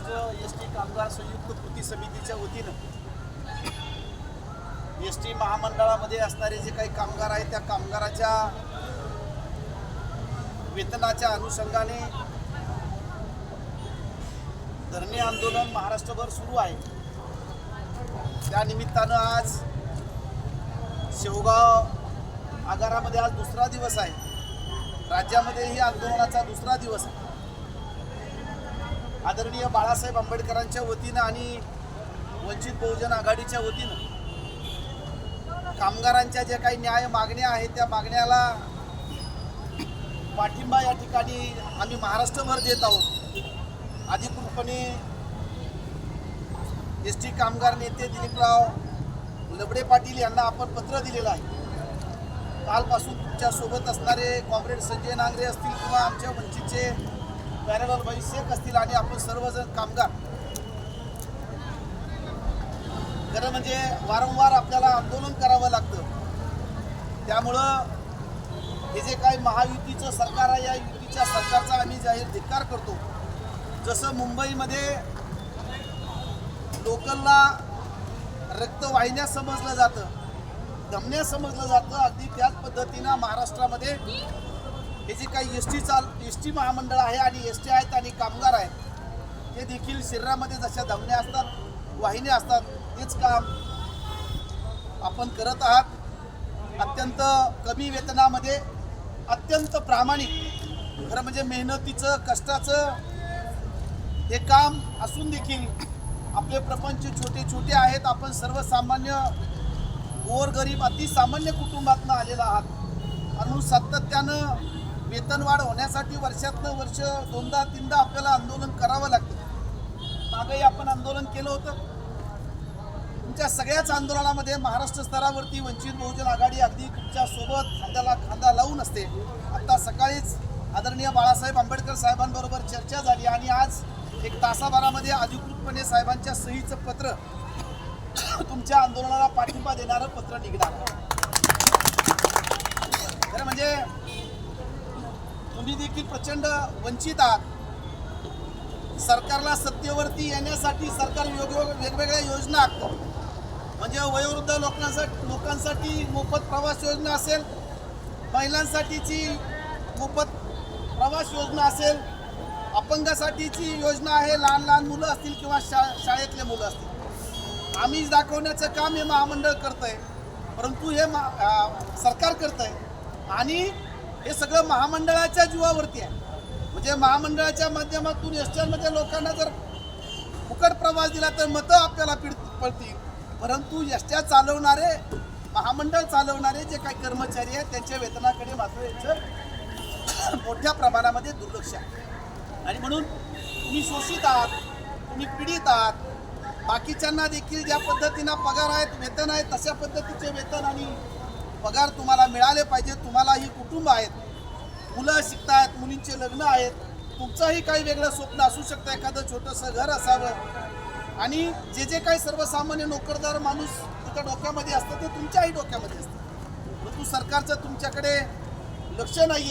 Maharashtra S T कामगार संयुक्त कृती समितीच्या वतीनं एस टी महामंडळामध्ये असणारे जे काही कामगार आहेत त्या कामगाराच्या वेतनाच्या अनुषंगाने धरणे आंदोलन महाराष्ट्रभर सुरू आहे. त्यानिमित्तानं आज शेवगाव आगारामध्ये आज दुसरा दिवस आहे. राज्यामध्येही आंदोलनाचा दुसरा दिवस आहे. आदरणीय बाळासाहेब आंबेडकरांच्या वतीनं आणि वंचित बहुजन आघाडीच्या वतीनं कामगारांच्या ज्या काही न्याय मागण्या आहेत त्या मागण्याला पाठिंबा या ठिकाणी आम्ही महाराष्ट्रभर देत आहोत. अधिकृतपणे एस टी कामगार नेते दिलीपराव लबडे पाटील यांना आपण पत्र दिलेलं आहे. कालपासून तुमच्यासोबत असणारे कॉम्रेड संजय नांगरे असतील किंवा आमच्या वंचितचे पॅरल भाई म्हणजे शेख असतील आणि आपण सर्वजण कामगार. खरं म्हणजे वारंवार आपल्याला आंदोलन करावं लागतं. त्यामुळं हे जे काही महायुतीचं सरकार आहे या युतीच्या सरकारचा आम्ही जाहीर धिक्कार करतो. जसं मुंबईमध्ये लोकलला रक्तवाहिन्या समजलं जातं धमन्या समजलं जातं अगदी त्याच पद्धतीनं महाराष्ट्रामध्ये हे जे काही एस टी चाल एस टी महामंडळ आहे आणि एस टी आहेत आणि कामगार आहेत ते देखील शरीरामध्ये जशा धमन्या असतात वाहिन्या असतात तेच काम आपण करत आहात. अत्यंत कमी वेतनामध्ये अत्यंत प्रामाणिक खरं म्हणजे मेहनतीचं कष्टाचं हे काम असून देखील आपले प्रपंच छोटे छोटे आहेत. आपण सर्वसामान्य गोरगरीब अतिसामान्य कुटुंबातनं आलेला आहात. म्हणून सातत्यानं वेतनवाढ होण्यासाठी वर्षातनं वर्ष दोनदा तीनदा आपल्याला आंदोलन करावं लागतं. मागही आपण आंदोलन केलं होतं. तुमच्या सगळ्याच आंदोलनामध्ये महाराष्ट्र स्तरावरती वंचित बहुजन आघाडी अगदी तुमच्यासोबत खांद्याला खांदा लावून असते. आता सकाळीच आदरणीय बाळासाहेब आंबेडकर साहेबांबरोबर चर्चा झाली आणि आज एक तासाभरामध्ये अधिकृतपणे साहेबांच्या सहीचं पत्र तुमच्या आंदोलनाला पाठिंबा देणारं पत्र निघणार. खरं म्हणजे तुम्ही देखील प्रचंड वंचित आहात. सरकारला सत्तेवरती येण्यासाठी सरकार वेगवेग वेगवेगळ्या योजना आखतो म्हणजे वयोवृद्ध लोकांसाठी लोकांसाठी मोफत प्रवास योजना असेल महिलांसाठीची मोफत प्रवास योजना असेल अपंगासाठीची योजना आहे लहान लहान मुलं असतील किंवा शा शाळेतले मुलं असतील. आम्ही दाखवण्याचं काम हे महामंडळ करतं आहे परंतु हे मा सरकार करतं आहे आणि हे सगळं महामंडळाच्या जीवावरती आहे. म्हणजे महामंडळाच्या माध्यमातून एसट्यांमध्ये लोकांना जर फुकट प्रवास दिला तर मतं आपल्याला पिड पडतील. परंतु एसट्या चालवणारे महामंडळ चालवणारे जे काही कर्मचारी आहेत त्यांच्या वेतनाकडे मात्र याचं मोठ्या प्रमाणामध्ये दुर्लक्ष आहे. आणि म्हणून तुम्ही शोषित आहात तुम्ही पीडित आहात बाकीच्यांना देखील ज्या पद्धतीनं पगार आहेत वेतन आहेत तशा पद्धतीचे वेतन आणि पगार तुम्हाला मिळाले पाहिजे तुम्हालाही कुटुंब आहेत. मुलं शिकतायत मुलींचे लग्न आहेत. तुमचंही काही वेगळं स्वप्न असू शकतं एखादं छोटंसं घर असावं. आणि जे जे काही सर्वसामान्य नोकरदार माणूस तिथं डोक्यामध्ये असतं ते तुमच्याही डोक्यामध्ये असतं. परंतु सरकारचं तुमच्याकडे लक्ष नाही